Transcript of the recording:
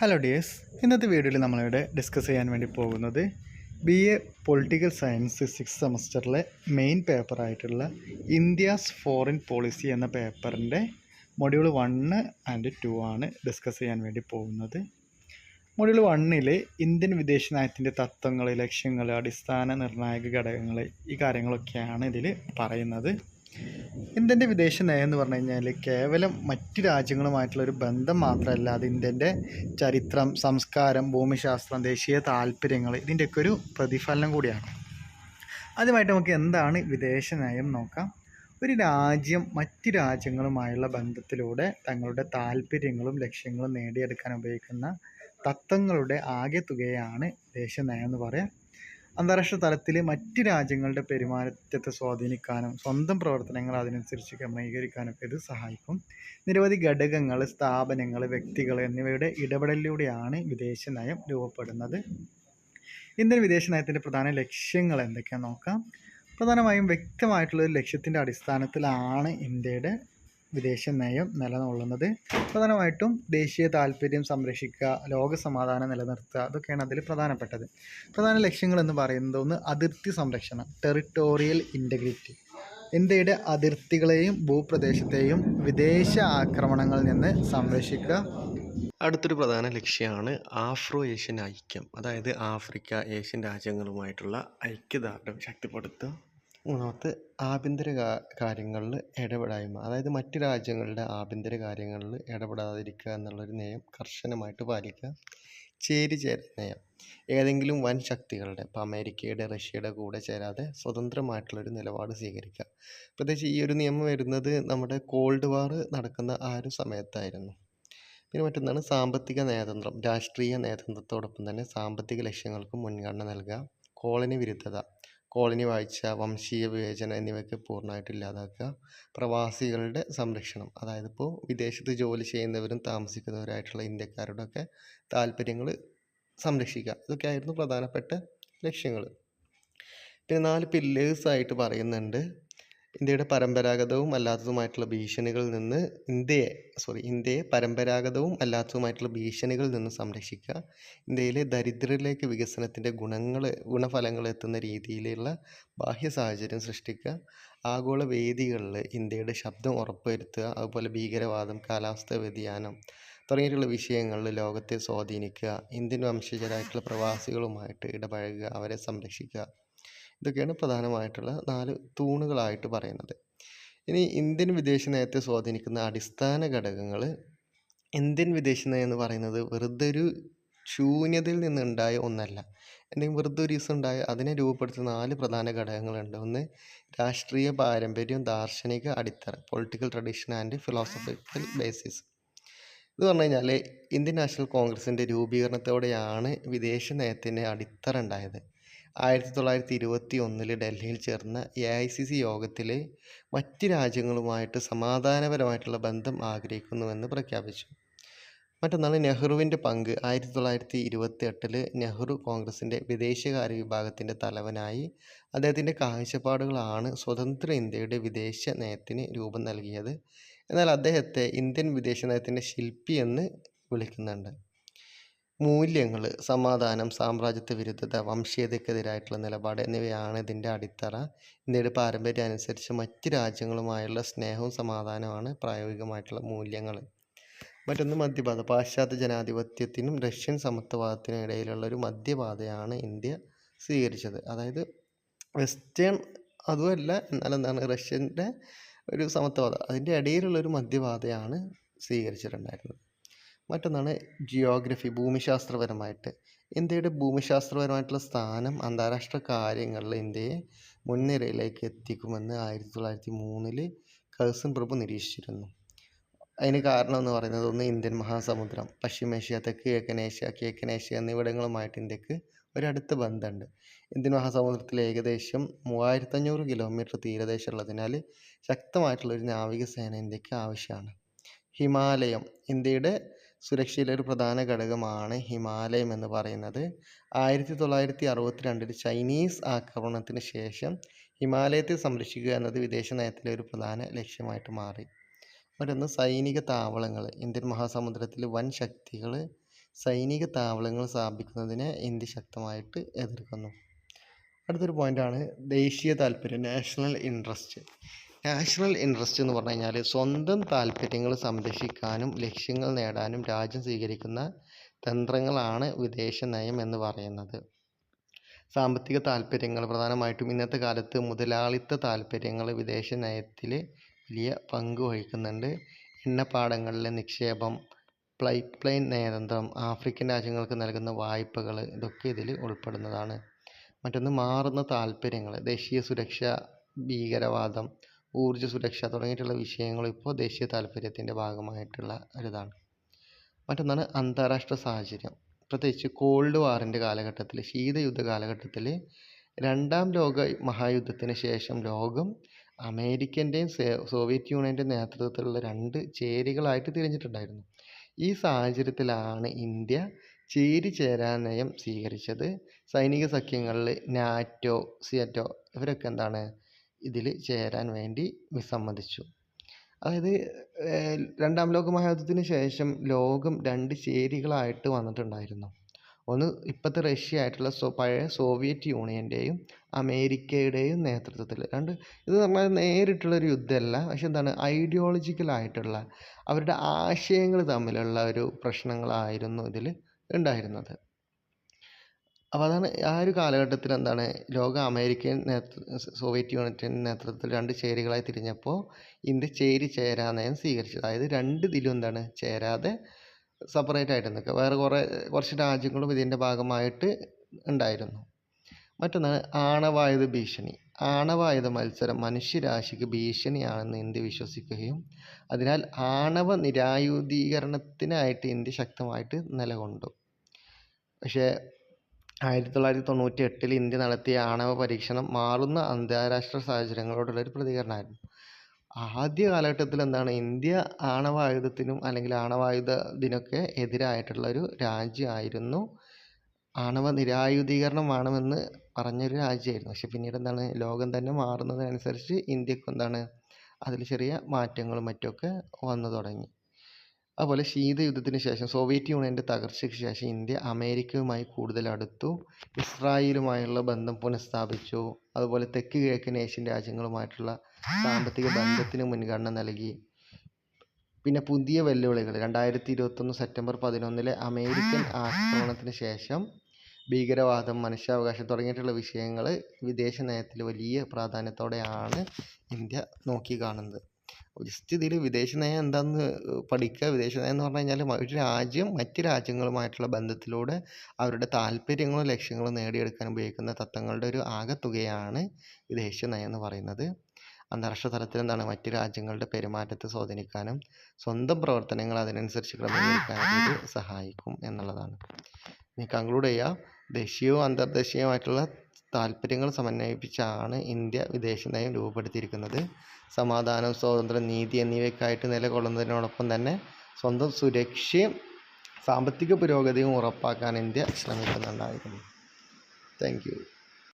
Hello dears ഇന്നത്തെ വീഡിയോയിൽ നമ്മളിവിടെ ഡിസ്കസ് ചെയ്യാൻ വേണ്ടി പോകുന്നത് B A political science six സെമസ്റ്ററിലെ main പേപ്പറായിട്ടുള്ള ഇന്ത്യാസ് ഫോറിൻ പോളിസി എന്ന പേപ്പറിന്റെ മൊഡ്യൂൾ വണ്ണ് ആൻഡ് ടു ആണ് ഡിസ്കസ് ചെയ്യാൻ വേണ്ടി പോകുന്നത്. മൊഡ്യൂൾ വണ്ണിൽ ഇന്ത്യൻ വിദേശ നയത്തിന്റെ തത്വങ്ങൾ ലക്ഷ്യങ്ങൾ അടിസ്ഥാന നിർണായക ഘടകങ്ങൾ ഈ കാര്യങ്ങളൊക്കെയാണ് ഇതിൽ പറയുന്നത്. ഇന്ത്യന്റെ വിദേശ നയം എന്ന് പറഞ്ഞു കഴിഞ്ഞാൽ കേവലം മറ്റ് രാജ്യങ്ങളുമായിട്ടുള്ള ഒരു ബന്ധം മാത്രമല്ല അത് ഇന്ത്യന്റെ ചരിത്രം സംസ്കാരം ഭൂമിശാസ്ത്രം ദേശീയ താല്പര്യങ്ങൾ ഇതിന്റെയൊക്കെ ഒരു പ്രതിഫലനം കൂടിയാണ്. ആദ്യമായിട്ട് നമുക്ക് എന്താണ് വിദേശ നയം നോക്കാം. ഒരു രാജ്യം മറ്റ് രാജ്യങ്ങളുമായുള്ള ബന്ധത്തിലൂടെ തങ്ങളുടെ താല്പര്യങ്ങളും ലക്ഷ്യങ്ങളും നേടിയെടുക്കാൻ ഉപയോഗിക്കുന്ന തത്വങ്ങളുടെ ആകെ തുകയാണ് വിദേശ നയം എന്ന് പറയാം. അന്താരാഷ്ട്ര തലത്തിൽ മറ്റ് രാജ്യങ്ങളുടെ പെരുമാറ്റത്തെ സ്വാധീനിക്കാനും സ്വന്തം പ്രവർത്തനങ്ങൾ അതിനനുസരിച്ച് ക്രമീകരിക്കാനൊക്കെ ഇത് സഹായിക്കും. നിരവധി ഘടകങ്ങൾ സ്ഥാപനങ്ങൾ വ്യക്തികൾ എന്നിവയുടെ ഇടപെടലിലൂടെയാണ് വിദേശ നയം രൂപപ്പെടുന്നത്. ഇന്ത്യൻ വിദേശ നയത്തിന്റെ പ്രധാന ലക്ഷ്യങ്ങൾ എന്തൊക്കെയാണെന്ന് നോക്കാം. പ്രധാനമായും വ്യക്തമായിട്ടുള്ള ഒരു ലക്ഷ്യത്തിന്റെ അടിസ്ഥാനത്തിലാണ് ഇന്ത്യയുടെ വിദേശ നയം നിലകൊള്ളുന്നത്. പ്രധാനമായിട്ടും ദേശീയ താല്പര്യം സംരക്ഷിക്കുക ലോക സമാധാനം നിലനിർത്തുക അതൊക്കെയാണ് അതിൽ പ്രധാനപ്പെട്ടത്. പ്രധാന ലക്ഷ്യങ്ങൾ എന്ന് പറയുന്നത് ഒന്ന് അതിർത്തി സംരക്ഷണം ടെറിട്ടോറിയൽ ഇന്റഗ്രിറ്റി ഇന്ത്യയുടെ അതിർത്തികളെയും ഭൂപ്രദേശത്തെയും വിദേശ ആക്രമണങ്ങളിൽ നിന്ന് സംരക്ഷിക്കുക. അടുത്തൊരു പ്രധാന ലക്ഷ്യമാണ് ആഫ്രോ ഏഷ്യൻ ഐക്യം. അതായത് ആഫ്രിക്ക ഏഷ്യൻ രാജ്യങ്ങളുമായിട്ടുള്ള ഐക്യദാർഢ്യം ശക്തിപ്പെടുത്തുക. മൂന്നാമത്തെ ആഭ്യന്തര കാര്യങ്ങളിൽ ഇടപെടായ്മ. അതായത് മറ്റു രാജ്യങ്ങളുടെ ആഭ്യന്തര കാര്യങ്ങളിൽ ഇടപെടാതിരിക്കുക എന്നുള്ളൊരു നയം കർശനമായിട്ട് പാലിക്കുക. ചേരിചേര നയം. ഏതെങ്കിലും വൻ ശക്തികളുടെ ഇപ്പോൾ അമേരിക്കയുടെ റഷ്യയുടെ കൂടെ ചേരാതെ സ്വതന്ത്രമായിട്ടുള്ളൊരു നിലപാട് സ്വീകരിക്കുക. പ്രത്യേകിച്ച് ഈ ഒരു നിയമം വരുന്നത് നമ്മുടെ കോൾഡ് വാർ നടക്കുന്ന ആ ഒരു സമയത്തായിരുന്നു. പിന്നെ മറ്റൊന്നാണ് സാമ്പത്തിക നയതന്ത്രം. രാഷ്ട്രീയ നയതന്ത്രത്തോടൊപ്പം തന്നെ സാമ്പത്തിക ലക്ഷ്യങ്ങൾക്ക് മുൻഗണന നൽകുക. കോളനി വിരുദ്ധത. കോളനി വാഴ്ച വംശീയ വിവേചനം എന്നിവയൊക്കെ പൂർണമായിട്ട് ഇല്ലാതാക്കുക. പ്രവാസികളുടെ സംരക്ഷണം അതായത് ഇപ്പോൾ വിദേശത്ത് ജോലി ചെയ്യുന്നവരും താമസിക്കുന്നവരായിട്ടുള്ള ഇന്ത്യക്കാരുടെ ഒക്കെ താല്പര്യങ്ങൾ സംരക്ഷിക്കുക. ഇതൊക്കെയായിരുന്നു പ്രധാനപ്പെട്ട ലക്ഷ്യങ്ങൾ പിന്നെ നാല് പില്ലേഴ്സായിട്ട് പറയുന്നുണ്ട്. ഇന്ത്യയുടെ പരമ്പരാഗതവും അല്ലാത്തതുമായിട്ടുള്ള ഭീഷണികളിൽ നിന്ന് ഇന്ത്യയെ സോറി ഇന്ത്യയെ പരമ്പരാഗതവും അല്ലാത്തതുമായിട്ടുള്ള ഭീഷണികളിൽ നിന്ന് സംരക്ഷിക്കുക. ഇന്ത്യയിലെ ദരിദ്രരിലേക്ക് വികസനത്തിന്റെ ഗുണങ്ങൾ ഗുണഫലങ്ങൾ എത്തുന്ന രീതിയിലുള്ള ബാഹ്യ സാഹചര്യം സൃഷ്ടിക്കുക. ആഗോള വേദികളിൽ ഇന്ത്യയുടെ ശബ്ദം ഉറപ്പുവരുത്തുക. അതുപോലെ ഭീകരവാദം കാലാവസ്ഥാ വ്യതിയാനം തുടങ്ങിയിട്ടുള്ള വിഷയങ്ങളിൽ ലോകത്തെ സ്വാധീനിക്കുക. ഇന്ത്യൻ വംശജരായിട്ടുള്ള പ്രവാസികളുമായിട്ട് ഇടപഴകുക. അവരെ സംരക്ഷിക്കുക. ഇതൊക്കെയാണ് പ്രധാനമായിട്ടുള്ള നാല് തൂണുകളായിട്ട് പറയുന്നത്. ഇനി ഇന്ത്യൻ വിദേശ നയത്തെ സ്വാധീനിക്കുന്ന അടിസ്ഥാന ഘടകങ്ങൾ ഇന്ത്യൻ വിദേശ നയം എന്ന് പറയുന്നത് വെറുതെ ഒരു ശൂന്യതയിൽ നിന്നുണ്ടായ ഒന്നല്ല. എന്തെങ്കിലും വെറുതെ ഒരു ദിവസം ഉണ്ടായ അതിനെ രൂപപ്പെടുത്തുന്ന നാല് പ്രധാന ഘടകങ്ങളുണ്ട്. ഒന്ന് രാഷ്ട്രീയ പാരമ്പര്യം ദാർശനിക അടിത്തറ political tradition and philosophical basis ഇത് പറഞ്ഞു കഴിഞ്ഞാൽ ഇന്ത്യൻ നാഷണൽ കോൺഗ്രസിന്റെ രൂപീകരണത്തോടെയാണ് വിദേശ നയത്തിന്റെ അടിത്തറ ഉണ്ടായത്. ആയിരത്തി തൊള്ളായിരത്തി ഇരുപത്തി ഒന്നിൽ ഡൽഹിയിൽ ചേർന്ന എ ഐ സി സി യോഗത്തിൽ മറ്റ് രാജ്യങ്ങളുമായിട്ട് സമാധാനപരമായിട്ടുള്ള ബന്ധം ആഗ്രഹിക്കുന്നുവെന്ന് പ്രഖ്യാപിച്ചു. മറ്റൊന്നാണ് നെഹ്റുവിന്റെ പങ്ക് ആയിരത്തി തൊള്ളായിരത്തി ഇരുപത്തി എട്ടിൽ നെഹ്റു കോൺഗ്രസിന്റെ വിദേശകാര്യ വിഭാഗത്തിന്റെ തലവനായി അദ്ദേഹത്തിന്റെ കാഴ്ചപ്പാടുകളാണ് സ്വതന്ത്ര ഇന്ത്യയുടെ വിദേശ നയത്തിന് രൂപം നൽകിയത്. എന്നാൽ അദ്ദേഹത്തെ ഇന്ത്യൻ വിദേശ നയത്തിന്റെ ശില്പി എന്ന് വിളിക്കുന്നുണ്ട്. മൂല്യങ്ങൾ സമാധാനം സാമ്രാജ്യത്വ വിരുദ്ധത വംശീയതയ്ക്കെതിരായിട്ടുള്ള നിലപാട് എന്നിവയാണ് ഇതിന്റെ അടിത്തറ. ഇന്ത്യയുടെ പാരമ്പര്യം അനുസരിച്ച് മറ്റ് രാജ്യങ്ങളുമായുള്ള സ്നേഹവും സമാധാനവുമാണ് പ്രായോഗികമായിട്ടുള്ള മൂല്യങ്ങൾ. മറ്റൊന്ന് മധ്യപാത പാശ്ചാത്യ ജനാധിപത്യത്തിനും റഷ്യൻ സമത്വവാദത്തിനും ഇടയിലുള്ള ഒരു മധ്യപാതയാണ് ഇന്ത്യ സ്വീകരിച്ചത്. അതായത് വെസ്റ്റേൺ അതുമല്ല എന്നാൽ എന്താണ് റഷ്യന്റെ ഒരു സമത്വവാദം. അതിന്റെ ഇടയിലുള്ള ഒരു മധ്യപാതയാണ് സ്വീകരിച്ചിട്ടുണ്ടായിരുന്നത്. മറ്റൊന്നാണ് ജിയോഗ്രഫി ഭൂമിശാസ്ത്രപരമായിട്ട്. ഇന്ത്യയുടെ ഭൂമിശാസ്ത്രപരമായിട്ടുള്ള സ്ഥാനം അന്താരാഷ്ട്ര കാര്യങ്ങളിൽ ഇന്ത്യയെ മുൻനിരയിലേക്ക് എത്തിക്കുമെന്ന് ആയിരത്തി തൊള്ളായിരത്തി മൂന്നിൽ കഴ്സൺ പ്രഭു നിരീക്ഷിച്ചിരുന്നു. അതിന് കാരണം എന്ന് പറയുന്നത് ഒന്ന് ഇന്ത്യൻ മഹാസമുദ്രം പശ്ചിമേഷ്യ തെക്ക് കിഴക്കൻ ഏഷ്യ എന്നിവിടങ്ങളുമായിട്ട് ഇന്ത്യയ്ക്ക് ഒരടുത്ത ബന്ധമുണ്ട്. ഇന്ത്യൻ മഹാസമുദ്രത്തിൽ ഏകദേശം മൂവായിരത്തഞ്ഞൂറ് കിലോമീറ്റർ തീരദേശം ഉള്ളതിനാൽ ശക്തമായിട്ടുള്ള ഒരു നാവികസേന ഇന്ത്യയ്ക്ക് ആവശ്യമാണ്. ഹിമാലയം ഇന്ത്യയുടെ സുരക്ഷയിലെ ഒരു പ്രധാന ഘടകമാണ് ഹിമാലയം എന്ന് പറയുന്നത്. ആയിരത്തി തൊള്ളായിരത്തി അറുപത്തി രണ്ടിൽ ചൈനീസ് ആക്രമണത്തിന് ശേഷം ഹിമാലയത്തെ സംരക്ഷിക്കുക എന്നത് വിദേശ നയത്തിലെ ഒരു പ്രധാന ലക്ഷ്യമായിട്ട് മാറി. മറ്റൊന്ന് സൈനിക താവളങ്ങൾ. ഇന്ത്യൻ മഹാസമുദ്രത്തിൽ വൻ ശക്തികൾ സൈനിക താവളങ്ങൾ സ്ഥാപിക്കുന്നതിനെ ഇന്ത്യ ശക്തമായിട്ട് എതിർക്കുന്നു. അടുത്തൊരു പോയിന്റാണ് ദേശീയ താല്പര്യം നാഷണൽ ഇൻട്രസ്റ്റ് നാഷണൽ ഇൻട്രസ്റ്റ് എന്ന് പറഞ്ഞു കഴിഞ്ഞാൽ സ്വന്തം താല്പര്യങ്ങൾ സംരക്ഷിക്കാനും ലക്ഷ്യങ്ങൾ നേടാനും രാജ്യം സ്വീകരിക്കുന്ന തന്ത്രങ്ങളാണ് വിദേശ നയം എന്ന് പറയുന്നത്. സാമ്പത്തിക താല്പര്യങ്ങൾ പ്രധാനമായിട്ടും ഇന്നത്തെ കാലത്ത് മുതലാളിത്ത താല്പര്യങ്ങൾ വിദേശ നയത്തിൽ വലിയ പങ്ക് വഹിക്കുന്നുണ്ട്. എണ്ണപ്പാടങ്ങളിലെ നിക്ഷേപം പൈപ്പ് ലൈൻ നയതന്ത്രം ആഫ്രിക്കൻ രാജ്യങ്ങൾക്ക് നൽകുന്ന വായ്പകൾ ഇതൊക്കെ ഇതിൽ ഉൾപ്പെടുന്നതാണ്. മറ്റൊന്ന് മാറുന്ന താല്പര്യങ്ങൾ ദേശീയ സുരക്ഷ ഭീകരവാദം ഊർജ സുരക്ഷ തുടങ്ങിയിട്ടുള്ള വിഷയങ്ങൾ ഇപ്പോൾ ദേശീയ താല്പര്യത്തിന്റെ ഭാഗമായിട്ടുള്ള ഒരിതാണ്. മറ്റൊന്നാണ് അന്താരാഷ്ട്ര സാഹചര്യം. പ്രത്യേകിച്ച് കോൾഡ് വാറിന്റെ കാലഘട്ടത്തിൽ ശീതയുദ്ധ കാലഘട്ടത്തിൽ രണ്ടാം ലോക മഹായുദ്ധത്തിന് ശേഷം ലോകം അമേരിക്കന്റെയും സോവിയറ്റ് യൂണിയന്റെയും നേതൃത്വത്തിലുള്ള രണ്ട് ചേരികളായിട്ട് തിരിഞ്ഞിട്ടുണ്ടായിരുന്നു. ഈ സാഹചര്യത്തിലാണ് ഇന്ത്യ ചേരി ചേരാ നയം സ്വീകരിച്ചത്. സൈനിക സഖ്യങ്ങളിൽ നാറ്റോ സിയറ്റോ ഇവരൊക്കെ എന്താണ്? ഇതിൽ ചേരാൻ വേണ്ടി വിസമ്മതിച്ചു. അതായത് രണ്ടാം ലോക മഹായുദ്ധത്തിന് ശേഷം ലോകം രണ്ട് ചേരികളായിട്ട് വന്നിട്ടുണ്ടായിരുന്നു. ഒന്ന് ഇപ്പോഴത്തെ റഷ്യ ആയിട്ടുള്ള സോ പഴയ സോവിയറ്റ് യൂണിയന്റെയും അമേരിക്കയുടെയും നേതൃത്വത്തിൽ. രണ്ട് ഇത് പറഞ്ഞാൽ നേരിട്ടുള്ളൊരു യുദ്ധമല്ല പക്ഷെ എന്താണ് ഐഡിയോളജിക്കലായിട്ടുള്ള അവരുടെ ആശയങ്ങൾ തമ്മിലുള്ള ഒരു പ്രശ്നങ്ങളായിരുന്നു ഇതിൽ ഉണ്ടായിരുന്നത്. അപ്പോൾ അതാണ് ആ ഒരു കാലഘട്ടത്തിൽ എന്താണ് ലോക അമേരിക്കൻ നേതൃ സോവിയറ്റ് യൂണിയന്റെ നേതൃത്വത്തിൽ രണ്ട് ചേരികളായി തിരിഞ്ഞപ്പോൾ ഇന്ത്യ ചേരി ചേരാ നയം സ്വീകരിച്ചു അതായത് രണ്ട് ഇതിലും എന്താണ് ചേരാതെ സെപ്പറേറ്റ് ആയിട്ട് നിൽക്കുക. വേറെ കുറേ കുറച്ച് രാജ്യങ്ങളും ഇതിന്റെ ഭാഗമായിട്ട് ഉണ്ടായിരുന്നു. മറ്റൊന്നാണ് ആണവായുധ ഭീഷണി. ആണവായുധ മത്സരം മനുഷ്യരാശിക്ക് ഭീഷണിയാണെന്ന് ഇന്ത്യ വിശ്വസിക്കുകയും അതിനാൽ ആണവ നിരായുധീകരണത്തിനായിട്ട് ഇന്ത്യ ശക്തമായിട്ട് നിലകൊണ്ടു. പക്ഷേ ആയിരത്തി തൊള്ളായിരത്തി തൊണ്ണൂറ്റി എട്ടിൽ ഇന്ത്യ നടത്തിയ ആണവ പരീക്ഷണം മാറുന്ന അന്താരാഷ്ട്ര സാഹചര്യങ്ങളോടുള്ള ഒരു പ്രതികരണമായിരുന്നു. ആദ്യ കാലഘട്ടത്തിൽ എന്താണ് ഇന്ത്യ ആണവായുധത്തിനും അല്ലെങ്കിൽ ആണവായുധ ഇതിനൊക്കെ എതിരായിട്ടുള്ള ഒരു രാജ്യമായിരുന്നു. ആണവ നിരായുധീകരണം വേണമെന്ന് പറഞ്ഞൊരു രാജ്യമായിരുന്നു. പക്ഷെ പിന്നീട് എന്താണ് ലോകം തന്നെ മാറുന്നതിനനുസരിച്ച് ഇന്ത്യയ്ക്ക് എന്താണ് അതിൽ ചെറിയ മാറ്റങ്ങളും മറ്റുമൊക്കെ വന്നു തുടങ്ങി. അതുപോലെ ശീതയുദ്ധത്തിന് ശേഷം സോവിയറ്റ് യൂണിയന്റെ തകർച്ചയ്ക്ക് ശേഷം ഇന്ത്യ അമേരിക്കയുമായി കൂടുതൽ അടുത്തു. ഇസ്രായേലുമായുള്ള ബന്ധം പുനഃസ്ഥാപിച്ചു. അതുപോലെ തെക്ക് കിഴക്കൻ ഏഷ്യൻ രാജ്യങ്ങളുമായിട്ടുള്ള സാമ്പത്തിക ബന്ധത്തിന് മുൻഗണന നൽകി. പിന്നെ പുതിയ വെല്ലുവിളികൾ. രണ്ടായിരത്തി ഇരുപത്തൊന്ന് സെപ്റ്റംബർ പതിനൊന്നിലെ അമേരിക്കൻ ആക്രമണത്തിന് ശേഷം ഭീകരവാദം മനുഷ്യാവകാശം തുടങ്ങിയിട്ടുള്ള വിഷയങ്ങൾ വിദേശ നയത്തിൽ വലിയ പ്രാധാന്യത്തോടെയാണ് ഇന്ത്യ നോക്കിക്കാണുന്നത്. ജസ്റ്റ് ഇതിൽ വിദേശ നയം എന്താണെന്ന് പഠിക്കുക വിദേശ നയം എന്ന് പറഞ്ഞു കഴിഞ്ഞാൽ ഒരു രാജ്യം മറ്റു രാജ്യങ്ങളുമായിട്ടുള്ള ബന്ധത്തിലൂടെ അവരുടെ താല്പര്യങ്ങളും ലക്ഷ്യങ്ങളും നേടിയെടുക്കാൻ ഉപയോഗിക്കുന്ന തത്വങ്ങളുടെ ഒരു ആകെത്തുകയാണ് വിദേശ നയം എന്ന് പറയുന്നത്. അന്താരാഷ്ട്ര തലത്തിൽ എന്താണ് മറ്റു രാജ്യങ്ങളുടെ പെരുമാറ്റത്തെ സ്വാധീനിക്കാനും സ്വന്തം പ്രവർത്തനങ്ങൾ അതിനനുസരിച്ച് ക്രമീകരിക്കാനും ഇത് സഹായിക്കും എന്നുള്ളതാണ്. ഇനി കൺക്ലൂഡ് ചെയ്യുക ദേശീയവും അന്തർദേശീയവുമായിട്ടുള്ള താല്പര്യങ്ങൾ സമന്വയിപ്പിച്ചാണ് ഇന്ത്യ വിദേശ നയം രൂപപ്പെടുത്തിയിരിക്കുന്നത്. സമാധാനം സ്വാതന്ത്ര്യം നീതി എന്നിവയ്ക്കായിട്ട് നിലകൊള്ളുന്നതിനോടൊപ്പം തന്നെ സ്വന്തം സുരക്ഷയും സാമ്പത്തിക പുരോഗതിയും ഉറപ്പാക്കാൻ ഇന്ത്യ ശ്രമിക്കുന്നുണ്ടായിരുന്നു. താങ്ക്